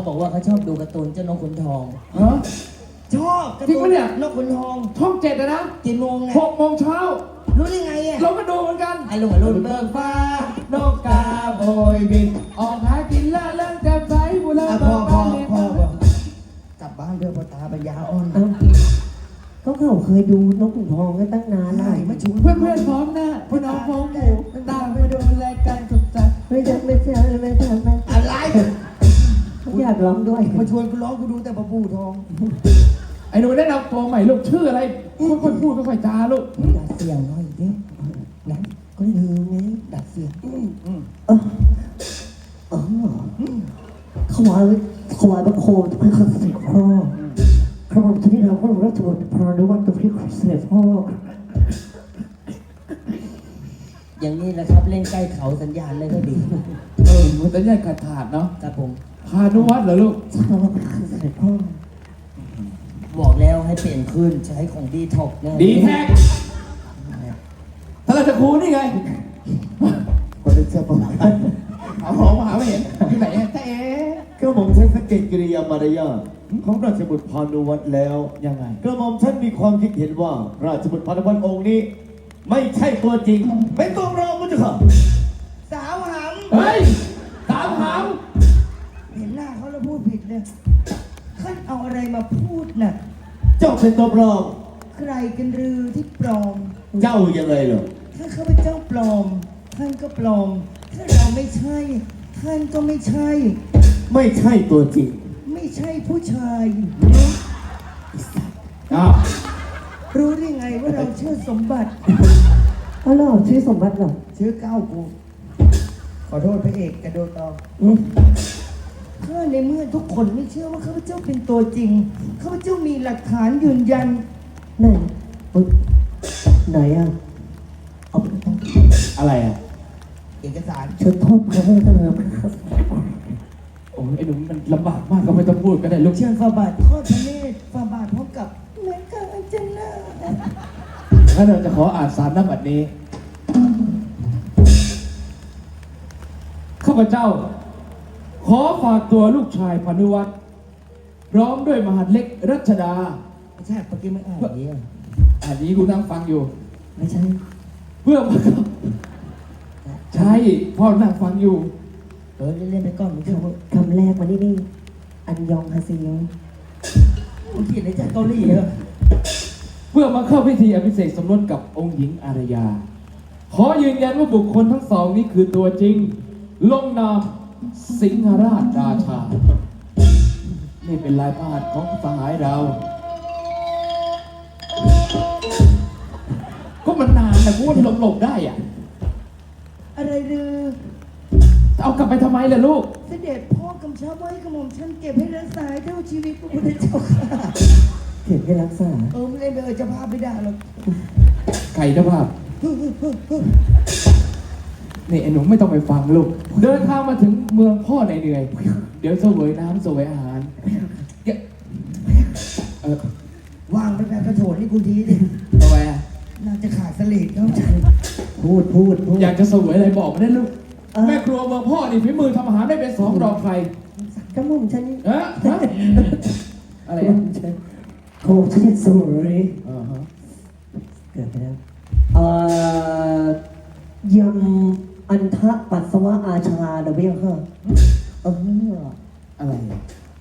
เขาบอกว่าเขาชอบดูการ์ตูนเจ้านกขุนทอง ฮะ ชอบการ์จริงตูปะเนี่ย นกขุนทองช่องเจ็ดอะนะกี่โมงไงหกโมงเช้า รู้ได้ไงอะเราก็ดูเหมือนกัน ไอ้ลุงอรุณเบิกฟ้านกกาโบยบิน ออกหากินละเล่นแต่ใจบุรีอะพอพอพอพอกลับบ้านเรื่องพ่อตาปัญญาอ่อนเอ้าก็เขาเคยดูนกขุนทองกันตั้งนานแล้วได้มาชวนเพื่อนเพื่อนๆพร้อมหน้าพี่น้องพร้อมหมู่ต่างไปดูแลกันสุขสันต์ไม่ใช่ไม่ใช่ไม่ใช่ไม่ใช่อะไรเขากร้องด้วยมาชวนกูร้องกูดูแต่ปะปูทองไอ้หนูได้นำตัวใหม่ลูกชื่ออะไรค่อยๆพูดค่อยๆจาลูกดัดเสียงหน่อยดินะก็ลืมไงดัดเสียงเอออ๋อขวายขวายบังโคมพระเสด็จพ่อพระองค์ที่เราพระองค์ราชบุตรพระนุวัตรพระเสด็จพ่ออย่างนี้แหละครับเล่นใกล้เขาสัญญาณเลยก็ดี เออมันจะแยกขาดขาดเนาะครับผม พานุวัฒน์เหรอลูกใช่แล้วพระเสด็จพ่อ บอกแล้วให้เปลี่ยนคืนใช้ของดีท็อกแน่ดีแท็กถ้าเราจะครูนี่ไงคนที่เชื่อประมาณเอาหอมมาหาไม่เห็นที่ไหนอะแต่เอ๋กระหม่อมฉันสังเกตกิริยามารยาทของราชบุตรพานุวัตรแล้ว ยังไง กระหม่อมฉันมีความคิดเห็นว่า ราชบุตรพานุวัตรองค์นี้ ไม่ใช่ตัวจริง เป็นตัวปลอมมั้งจ้ะสาวหเฮ้ย พูดผิดเลยท่านเอาอะไรมาพูดน่ะ เจ้าเป็นตัวปลอม ใครกันรือที่ปลอม เจ้ายังไงเหรอถ้าข้าพเจ้าปลอม ท่านก็ปลอม ถ้าเราไม่ใช่ ท่านก็ไม่ใช่ ไม่ใช่ตัวจริงไม่ใช่ผู้ชาย อ้าวรู้ได้ไงว่าเราชื่อสมบัติอ๋อเหรอชื่อสมบัติเหรอชื่อเก้ากู ขอโทษพระเอกกระโดดต่ออืม ถ้าในเมื่อทุกคนไม่เชื่อว่าข้าพเจ้าเป็นตัวจริง ข้าพเจ้ามีหลักฐานยืนยัน ไหนอุ๊ยไหนอะเอาไปตั้งอะไรอะ เอกสารเชิญโทษพระเจ้าเลยพระเสด็จพ่อโอ้ยไอ้หนุ่มมันลำบากมากก็ไม่ต้องพูดก็ได้ลูกเชิญฝ่าบาททอดพระเนตรฝ่าบาทพร้อมกับเหมือนกับอัญชนาถ้าเราจะขออ่านสารน้ำบัดนี้ ข้าพเจ้า ขอฝากตัวลูกชายพานุวัตรพร้อมด้วยมหาดเล็กรัชดา ไม่ใช่เมื่อกี้ไม่อ่านอย่างนี้อะอันนี้กูนั่งฟังอยู่ ไม่ใช่ เพื่อมาเข้าใช่พ่อนั่งฟังอยู่ เออเล่นๆไปก่อนมึงเชื่อว่าคำแรกมานี่นี่ อันยองฮาซิโยมึงเขียนในใจเกาหลีเหรอเพื่อมาเข้าพิธีอภิเษกสมรสกับองค์หญิงอารยา ขอยืนยันว่าบุคคลทั้งสองนี้คือตัวจริง ลงนาม สิงหราชราชา นี่เป็นลายพระหัตถ์ของสหายเรา ก็มันนานแต่กูว่าหลบหลบๆได้อะอะไรหรือเอากลับไปทำไมล่ะลูก เสด็จพ่อกำชับไว้กระหม่อมฉันเก็บให้รักษาให้เท่าชีวิตพระพุทธเจ้าค่ะเขียนให้รักษา เออไม่เล่นไปเออจะพาไปด่าหรอก ไก่เจ้าภาพ นี่ไอ้หนุ่มไม่ต้องไปฟังลูก เดินทางมาถึงเมืองพ่อเหนื่อยๆเดี๋ยวเสวยน้ำเสวยอาหารเดี๋ยวเออวางไปแบบกระโถนนี่กูทีดิทำไมอะน่าจะขาดสลิดเขาพูดพูดพูดอยากจะเสวยอะไรบอกมาได้ลูก เออแม่ครัวเมืองพ่อนี่ฝีมือทำอาหารไม่เป็นสองรองใครกระหม่อมฉันเอะฮะอะไรกระหอะม่อมฉันโคงฉันจะสวยอ่าฮะเกิดไปแล้วเอ่อยำ อันทะปัสสาวะอาชาเดี๋ยวเบี้ยค่ะเอออะไรอะ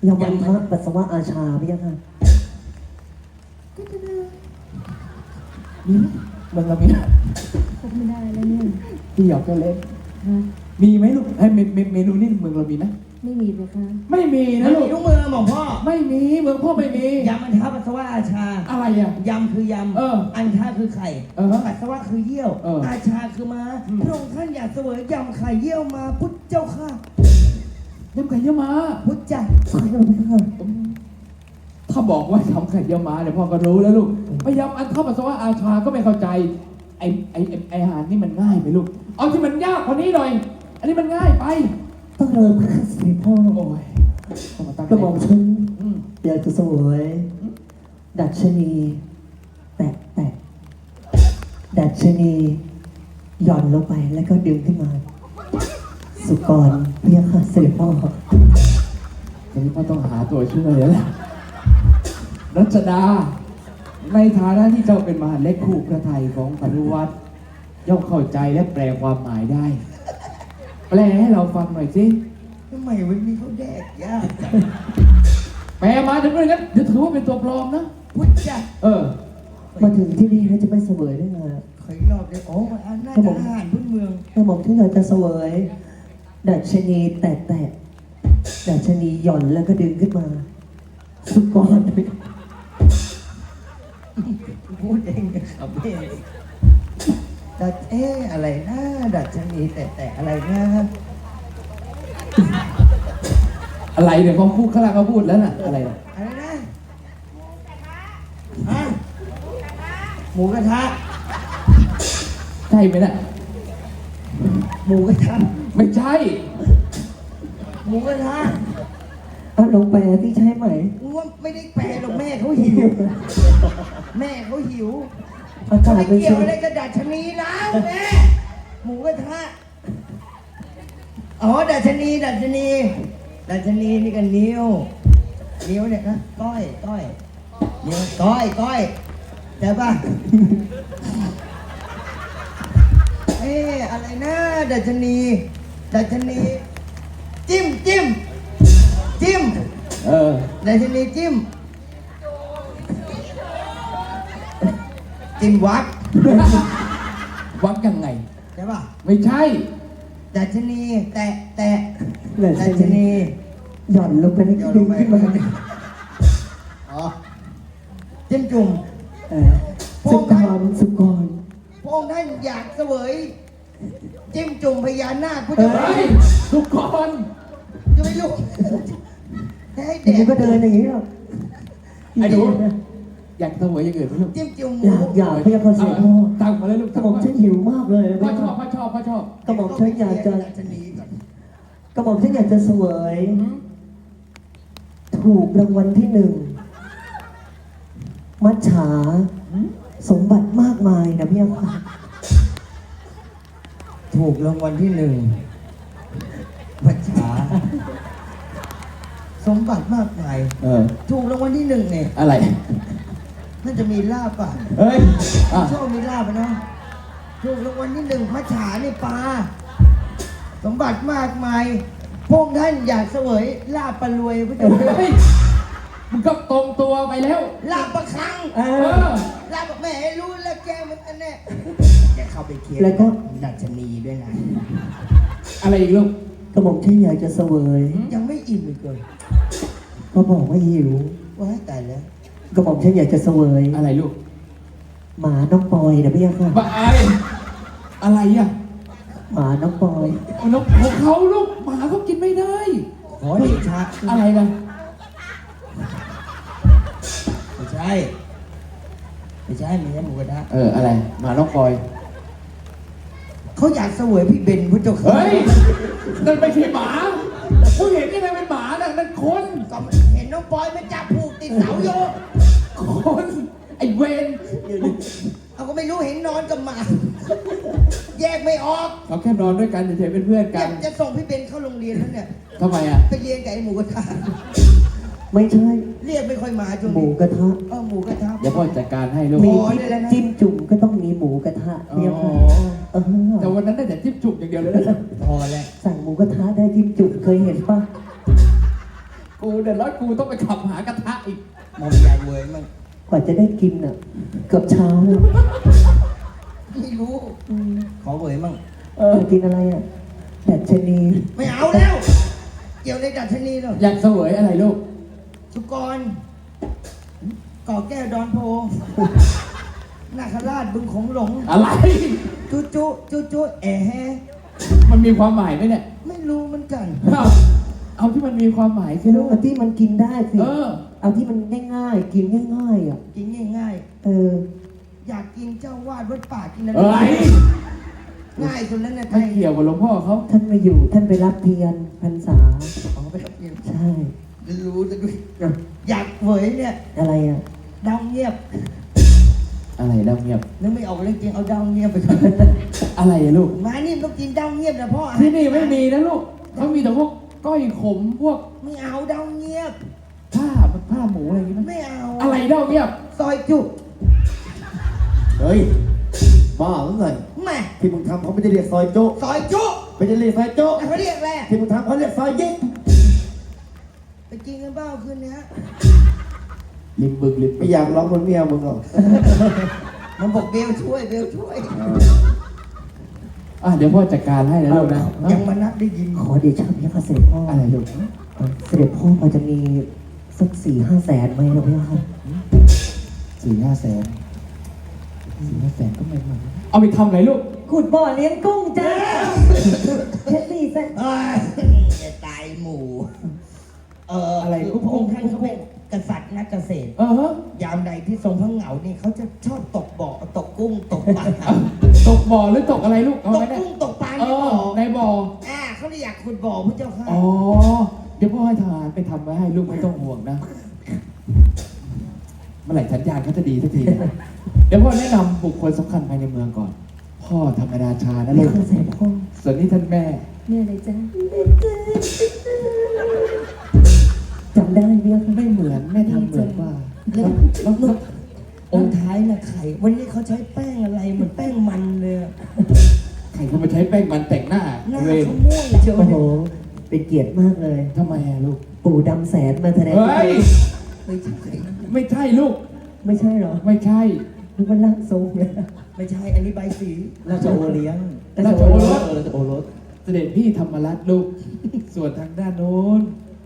ยำอันทะปัสสาวะอาชาเบี้ยค่ะมีไหมเมืองเรามีไหมคบไม่ได้แล้วเนี่ยพี่หยอกก็เล็กฮะมีไหมลูกไอ้เมเมเมนูนี่เมืองเรามีไหม ไม่มีเลยค่ะ ไม่มีนะแล้วลูมีก ลูกมือหมองพ่อไม่มีเมืองพ่อไม่มี ยำอันทาปัสสาวะอาชาอะไรอะ ยำคือยำเอออันทาคือไข่เออปัสสาวะคือเยี่ยวเออออาชาคือม้าอืม พระองค์ท่านอยากเสวยยำไข่เยี่ยวมาพุทธเจ้าค่ะ ยำไข่เยี่ยวม้า พุทธจ้ะขอให้เราเบี้ยค่ะถ้าบอกว่าทำไข่เยี่ยวม้าเดี๋ยวพ่อก็รู้แล้วลูกไปยำอันเข้าปัสสาวะอาชาก็ไม่เข้าใจ ไอไอไอ้ไออาหารนี่มันง่ายไปลูก เอาที่มันยากกว่านี้หน่อย อันนี้มันง่ายไป ต้องเริ่มพระเสด็จพ่อโอ้ยต้องมาตั้งกระหม่อมฉันอืมอยากจะสวย ดัชนี แตะแตะดัชนีหย่อนลงไปแล้วก็ดึงขึ้นมา สุกรเบี้ยค่ะสด็จพ่อสทีนี้พ่อต้องหาตัวช่วยแล้วแหละรัชดา ในฐานะที่เจ้าเป็นมหาเล็กคู่พระไทยของปริวัติย่อมเข้าใจและแปลความหมายได้ แปลให้เราฟังหน่อยสิทำไมวันนี้เขาแดกยากจังแปลมาถึงเลยงั้นเดี๋ยวถือว่าเป็นตัวปลอมนะพุทธจ้ะเออ มาถึงที่นี่แล้วจะไม่เสวยได้ไงเคยรอบเลยโอ้มันอันน่าจะอาหารพื้นเมืองกระหม่อมที่อยากจะเสวยดัชนีแตกแตกดัชนีหย่อนแล้วก็ดึงขึ้นมา สุกรพูดเองนะครับพี่ ดัดเอ๊ะอะไรนะดัชนีแต่แต่อะไรนะอะไรเนี่ยเขาพูดข้างล่างเขาพูดแล้วน่ะอะไรน่ะอะไรนะฮะหมูกระทะใช่ไหมน่ะหมูกระทะไม่ใช่ หมูกระทะอะลงแปลที่ใช่ไหมกูว่าไม่ได้แปลหรอกแม่เขาหิว แม่เขาหิว อากาศไม่เป็นเกี่ยวช่วอะไรกับดัชนีแล้วแม่หมูกระทะอ๋อดัชนีดัชนีดัชนีนี่กันนิ้วนิ้วเนี่ยนะก้อยก้อยนิ้วก้อยก้อยเดี๋ยวป่ะ เอ๊ะอะไรนะดัชนีดัชนี จิ้มจิ้มจิ้มเออดัชนีจิ้ม จิ้มวัดวัดยังไง ใช่ป่ะไม่ใช่ ดัชนี แตะแตะดัดัชชนีนี หย่อนลงไปแล้วก็ดึงขึ้นมาอ๋อจิ้มจุ่ม เออสุกรสุกรพระองค์ท่านอยากเสวย จิ้มจุ่มพญานาคพุทธเฮ้ยทุกคนจะไม่รู้ให้เดี๋เด็ยวกก็เดินอย่างนี้หรอกไอ้หนู อยากเสวยอย่างอื่นไหมลูกจิ้มจุ่มหอมูยากอยากพี่เขาเสียพ่อตั้งมาเลยลูกกระหม่อมฉันหิวมากเลยพ่อนะชอบพ่อชอบพ่อชอบกระหม่อมฉันอยากจะดัชนีก่อนกระหม่อมฉันอยากจะเสวย ถูกรางวัลที่หนึ่งมัจฉาสมบัติมากมายนะพี่ค่ะถูกรางวัลที่หนึ่งมัจฉาสมบัติมากมายเออถูกรางวัลที่หนึ่งเนี่ยอะไร น่าจะมีลาบป่ะเฮ้ยอะชอบมีลาบอะเนาะถูกรางวัลที่หนึ่งมัจฉาในปลาสมบัติมากมาย พวกท่านอยากเสวยลาบปลารวยพระเจ้าค่ะเฮ้ยมันก็ตรงตัวไปแล้ว ลาบประคังเอเอออ ลาบแม่ให้รู้แล้วแกมันอันเนี้ยจะเข้าไปเคลียร์แล้วก็ ดัชนีด้วยนะ อะไรอีกลูกกระหม่อมฉันอยากจะเสวย ยังไม่อิ่มอีกเลยก็บอกว่าหิวว้ายตายแล้ว กระหม่อมฉันอยากจะเสวยอะไรลูกหมาน้องปอยนะพี่ค่ะบ้าไออะไรอะหมาน้องปอยนกของเขาลูกหมาเขากินไม่ได้ ขอเดชะอะไรกันไม่ใช่ไม่ใช่มีแค่หมูกระทะเอออะไรหมาน้องคอย เขาอยากเสวยพี่เบนพระเจ้าค่ะเฮ้ยนั่นไม่ใช่หมาผู้เห็นยังไงเป็นหมาน่ะนั่นคน ก็เห็นน้องปอยมันจับผูกติดเสาโย คนไอ้เวนเอาก็ไม่รู้เห็นนอนกับหมา แยกไม่ออกเขาแค่นอนด้วยกันเฉยๆเป็นเพื่อนกัจะนจะส่งพี่เบนเข้าโรงเรียนแล้วเนี่ย ทำไมอะไปเรียนกับไอ้หมูกระทะไม่ใช่เรียกไม่ค่อยมาช่วงหมูนี้กระทะ เออหมูกระทะ เดี๋ยวพ่อจัดการให้ลูกมีโอ้ยได้แล้วนะจิ้มจุ่มก็ต้องมีหมูกระทะอ๋พี่ค่ะอเออแต่วันนั้นได้แต่จิ้มจุ่มอย่างเดียวเลยนะพอแล้วสั่งหมูกระทะได้จิ้มจุ่มเคยเห็นปะกูเดือดร้อนกูต้องไปขับหากระทะอีก มองใหญ่เว้ยมัน กว่าจะได้กินอะ เกือบเช้าแล้วไม่รู้ขอเว้ยมั่ง เออ กินอะไรอะดัชนีไม่เอาแล้ว เกี่ยวในดัชนีหรอกอยากเสวยอะไรลูก สุกรก่อแก้วดอนโพนาคราชบึงของหลง อะไร จุจุจุจุแอะแฮมันมีความหมายไหมเนี่ย ไม่รู้เหมือนกัน เอาเอาที่มันมีความหมายสิลูก เอาที่มันกินได้สิ เออ เอาที่มันง่ายๆ กินง่ายๆอะ กินง่ายเออ ๆ อยากกินเจ้าวาดวัดป่ากินอะไรอะไรง่ายสุดแล้วเนี่ยไทไม่ยเกี่ยวกับหลวงพ่อเขาท่านมาอยู่ ท่านไปรับเทียนพรรษาอ๋อไปครับเนี่ยใช่ รู้ซะด้วยอยากเหวยเนี่ยอะไรอะดาวเงียบอะไรดาวเงียบ นึกไม่ออกเลยจริงเอาดาวเงียบไปก่อนอะไรอะลูก มานี่ต้องกินดาวเงียบนะพ่อที่นี่ไม่มีนะลูกเขามีแต่พวกก้อยขมพวกไม่เอาดาวเงียบบ ผ้ามันผ้าหมูอะไรอย่างงี้ไหมไม่เอาอะไรเล่าเงียบซอยจุเฮ้ย บ้าหรือไงแม่ที่มึงทำเขาไม่ได้เรียกซอยโจ๊กซอยจุไม่ได้เรียกซอยโจ๊กแต่เขาเรียกแหละที่มึงทำเขาเรียกซอยยิงไปกินกันเปล่าคืนเนี้ยลิมบึงลิมไม่อยากร้องเหมือนเมียมึงหรอกมันบอกเบลช่วยเบลช่วยอะเดี๋ยวพ่อจัดการให้นะลูกนะยังมานัดได้ยินขอเดชะพระยาค่ะเสด็จพ่ออะไรลูกเอ่อเสด็จพ่อพอจะมี สักสี่ห้าแสนไหมหรือพระยาค่ะสี่ห้าแสนสี่ห้าแสนก็ไม่มาเอาไปทำอะไรลูก ขุดบ่อเลี้ยงกุ้งจ้าแค่สี่แสนเอ้ยจะตายหมู่เอ่ออะไรคือพระองค์ท่านเขาเป็นกษัตริย์นักเกษตร เออ ยามใดที่ทรงพระเหงานี่เขาจะชอบตกบ่อตกกุ้งตกปลาตกบ่อหรือตกอะไรลูกเอาตไว้กเนี่ยกุ้งตกปลาเอในบ่ออในบ่ออ่าเขาเลยอยากขุดบ่อพระเจ้าค่ะอ๋อ เดี๋ยวพ่อให้ทหารไปทำไว้ให้ลูกไม่ต้องห่วงนะ เมื่อไหร่สัญญาณเขาจะดีสักทีนะเดี๋ยวพ่อแนะนำบุคคลสำคัญภายในเมืองก่อน พ่อธรรมดาชานะพระลูยากค่ะเสด็จพ่อส่วนนี้ท่านแม่ แม่อะไรจ๊ะจำได้ไหมคะไม่เหมือนแม่ทำเหมือนว่าแล้วแล้วแล้วองค์ท้ายนะไข่ วันนี้เขาใช้แป้งอะไรเหมือนแป้งมันเลยอะใครเขามาใช้แป้งมันแต่งหน้าหน้าเวรเขาม่วงเชียวโอ้โหเนี่ย เป็นเกียรติมากเลย ทำไมอะลูก ปู่ดำแสนมาแสดงเฮ้ย ไม่ใช่ไม่ใช่ลูก ไม่ใช่เหรอไม่ใช่ นึกว่าร่างทรงเนี่ยไม่ใช่ อันนี้ใบสีราชโอเลี้ยงราชโอรสเออราชโอรส เสด็จพี่ธรรมรัตน์ลูก ส่วนทางด้านโน้น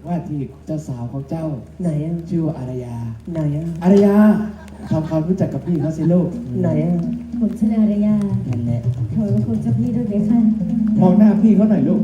ว่าที่เจ้าสาวของเจ้า ไหนอะชื่อว่าอารยา ไหนอะอารยาทำความรู้จักกับพี่เขาสิลูกไหนอะผมชนอารยานั่นแหละถอยคุณเจ้าพี่ด้วยไหมคะมองหน้าพี่เขาหน่อยลูก